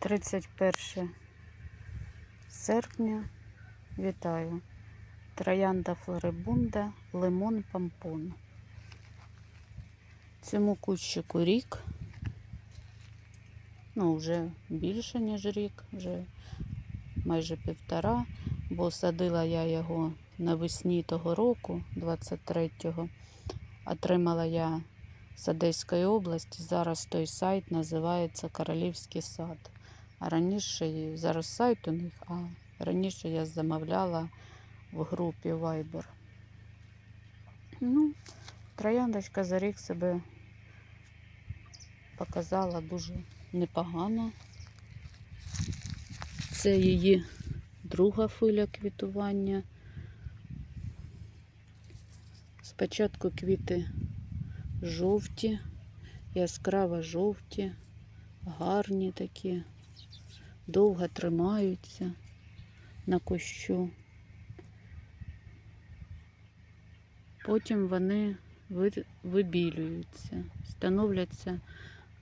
31 серпня. Вітаю. Троянда флорибунда, лимон помпон. Цьому кущику рік. Ну, вже більше, ніж рік, вже майже півтора, бо садила я його навесні того року, 23-го. Отримала я з Одеської області. Зараз той сайт називається Королівський сад. А раніше зараз сайт у них, а раніше я замовляла в групі Viber. Ну, трояндочка за рік себе показала дуже непогано. Це її друга хвиля квітування. Спочатку квіти жовті, яскраво жовті, гарні такі, довго тримаються на кущу. Потім вони вибілюються, становляться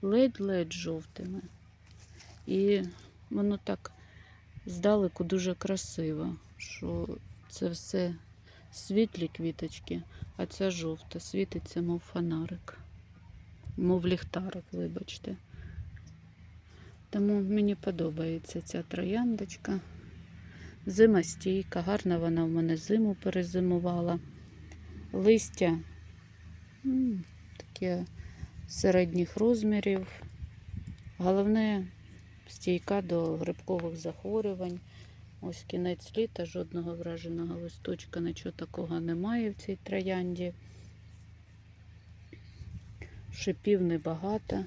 ледь-ледь жовтими. І воно так здалеку дуже красиво, що це все світлі квіточки, а ця жовта світиться, мов фонарик, мов ліхтарик, вибачте. Тому мені подобається ця трояндочка. Зимостійка, гарна вона в мене зиму перезимувала. Листя таке середніх розмірів. Головне стійка до грибкових захворювань. Ось кінець літа, жодного враженого листочка, нічого такого немає в цій троянді. Шипів небагато.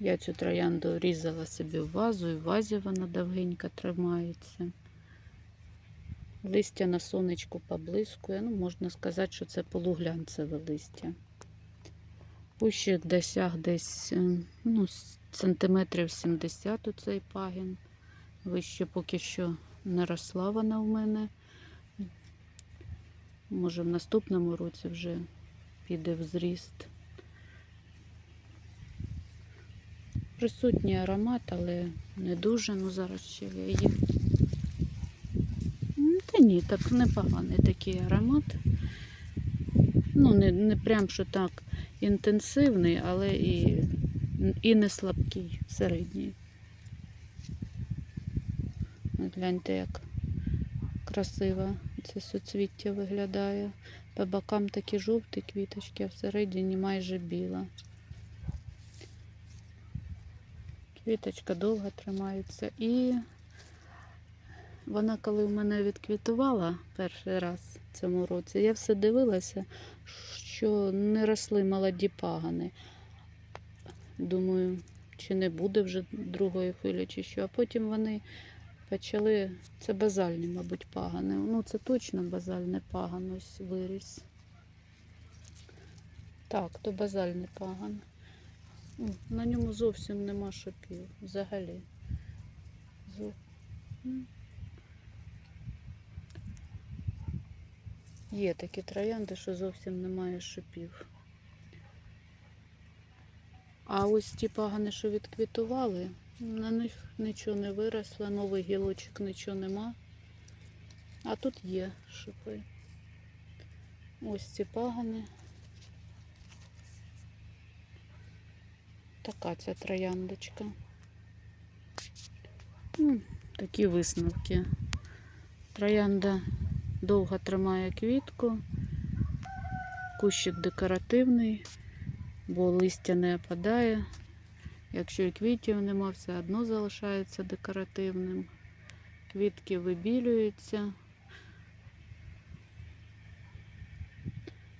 Я цю троянду різала собі в вазу, і в вазі вона довгенько тримається. Листя на сонечку поблискує. Ну, можна сказати, що це полуглянцеве листя. Кущик досяг десь е, ну, сантиметрів 70 у цей пагін. Вище поки що не росла вона в мене. Може, в наступному році вже піде в зріст. Присутній аромат, але не дуже. Ну зараз ще її. Та ні, так непоганий такий аромат. Ну, не, не прям що так інтенсивний, але і, і не слабкий, середній. Гляньте, як красиво це суцвіття виглядає. По бокам такі жовті квіточки, а всередині майже біла. Квіточка довго тримається. І вона, коли в мене відквітувала перший раз в цьому році, я все дивилася, що не росли молоді пагани. Думаю, чи не буде вже другої хвилі, чи що. А потім вони почали. Це базальні, мабуть, пагани. Ну, це точно базальний паган ось виріс. Так, то базальний паган. На ньому зовсім нема шипів. Взагалі. Є такі троянди, що зовсім немає шипів. А ось ті пагани, що відквітували, на них нічого не виросло, нових гілочок нічого нема. А тут є шипи. Ось ці пагани. Така ця трояндочка. М, Такі висновки. Троянда довго тримає квітку, кущик декоративний, бо листя не опадає. Якщо і квітів нема, все одно залишається декоративним. Квітки вибілюються.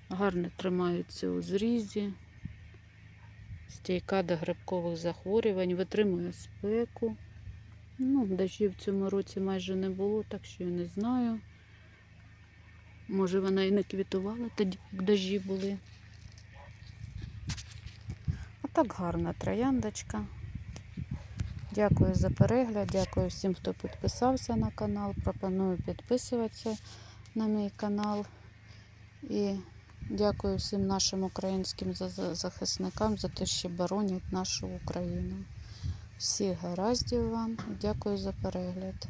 Гарно тримаються у зрізі. Стійка до грибкових захворювань, витримує спеку. Ну, дощів в цьому році майже не було, так що я не знаю. Може вона і не квітувала тоді, як дощі були. А так гарна трояндочка. Дякую за перегляд, дякую всім, хто підписався на канал. Пропоную підписуватися на мій канал. І дякую всім нашим українським за- за- захисникам за те, що боронять нашу Україну. Всіх гараздів вам дякую за перегляд.